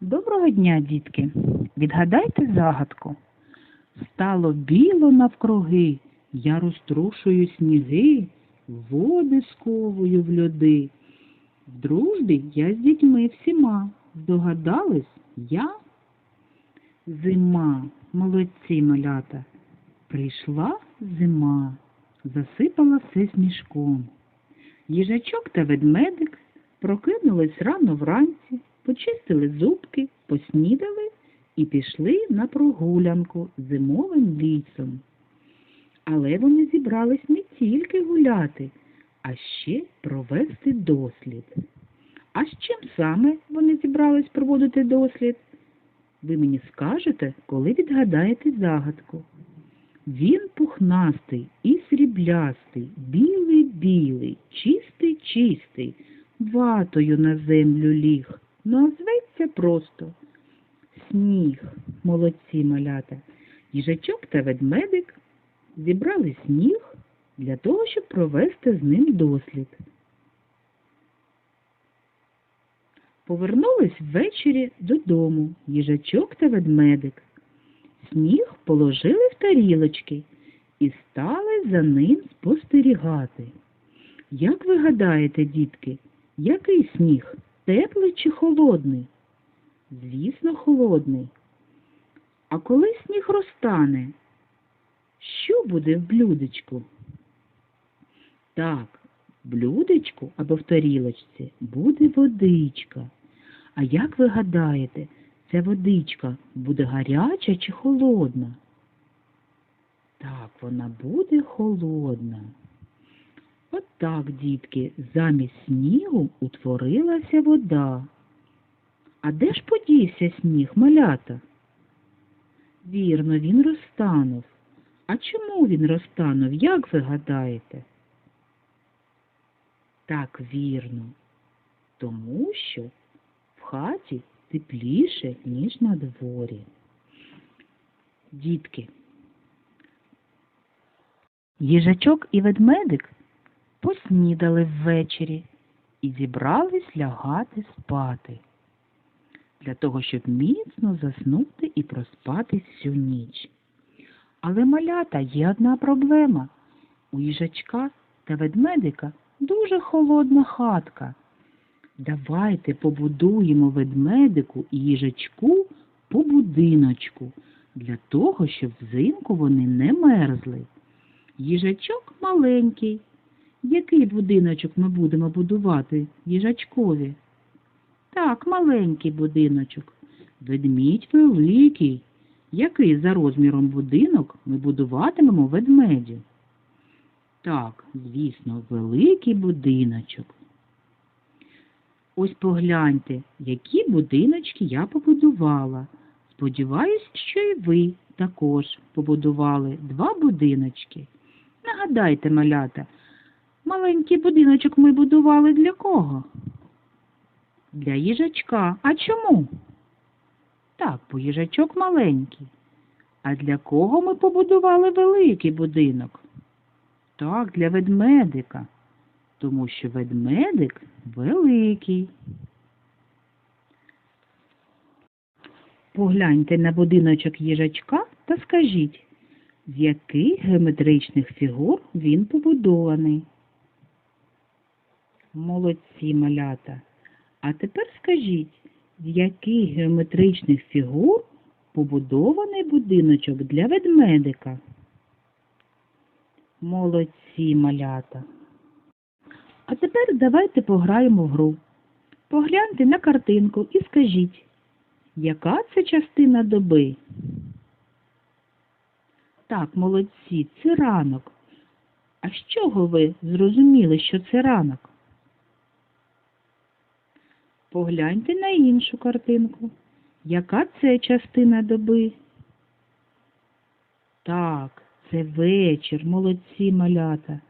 Доброго дня, дітки. Відгадайте загадку. Стало біло навкруги, я розтрушую сніги, води сковую в льоди. В дружбі я з дітьми всіма. Здогадались я? Зима, молодці малята. Прийшла зима, засипала все сніжком. Їжачок та ведмедик прокинулись рано вранці, почистили зубки, поснідали і пішли на прогулянку зимовим лісом. Але вони зібрались не тільки гуляти, а ще провести дослід. А з чим саме вони зібрались проводити дослід? Ви мені скажете, коли відгадаєте загадку. Він пухнастий і сріблястий, білий-білий, чистий-чистий, ватою на землю ліг, ну а зветься просто сніг, молодці малята. Їжачок та ведмедик зібрали сніг для того, щоб провести з ним дослід. Повернулись ввечері додому їжачок та ведмедик. Сніг положили в тарілочки і стали за ним спостерігати. Як ви гадаєте, дітки, який сніг? Теплий чи холодний? Звісно, холодний. А коли сніг розтане, що буде в блюдечку? Так, в блюдечку або в тарілочці буде водичка. А як ви гадаєте, ця водичка буде гаряча чи холодна? Так, вона буде холодна. От так, дітки, замість снігу утворилася вода. А де ж подівся сніг, малята? Вірно, він розтанув. А чому він розтанув, як ви гадаєте? Так, вірно, тому що в хаті тепліше, ніж на дворі. Дітки, їжачок і ведмедик поснідали ввечері і зібрались лягати спати, для того, щоб міцно заснути і проспати всю ніч. Але малята є одна проблема. У їжачка та ведмедика дуже холодна хатка. Давайте побудуємо ведмедику і їжачку по будиночку, для того, щоб взимку вони не мерзли. Їжачок маленький. Який будиночок ми будемо будувати їжачкові? Так, маленький будиночок. Ведмідь великий. Який за розміром будинок ми будуватимемо ведмедю? Так, звісно, великий будиночок. Ось погляньте, які будиночки я побудувала. Сподіваюсь, що і ви також побудували два будиночки. Нагадайте, малята, маленький будиночок ми будували для кого? Для їжачка. А чому? Так, бо їжачок маленький. А для кого ми побудували великий будинок? Так, для ведмедика, тому що ведмедик великий. Погляньте на будиночок їжачка та скажіть, з яких геометричних фігур він побудований. Молодці малята. А тепер скажіть, з яких геометричних фігур побудований будиночок для ведмедика? Молодці малята. А тепер давайте пограємо в гру. Погляньте на картинку і скажіть, яка це частина доби? Так, молодці, це ранок. А з чого ви зрозуміли, що це ранок? Погляньте на іншу картинку. Яка це частина доби? Так, це вечір, молодці малята.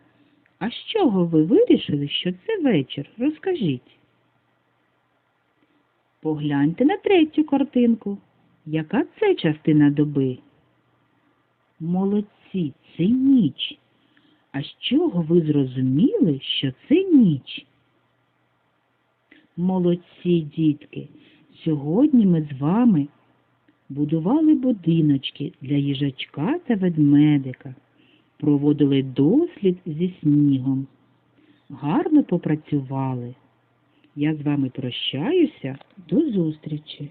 А з чого ви вирішили, що це вечір? Розкажіть. Погляньте на третю картинку. Яка це частина доби? Молодці, це ніч. А з чого ви зрозуміли, що це ніч? Молодці, дітки. Сьогодні ми з вами будували будиночки для їжачка та ведмедика, проводили дослід зі снігом. Гарно попрацювали. Я з вами прощаюся. До зустрічі.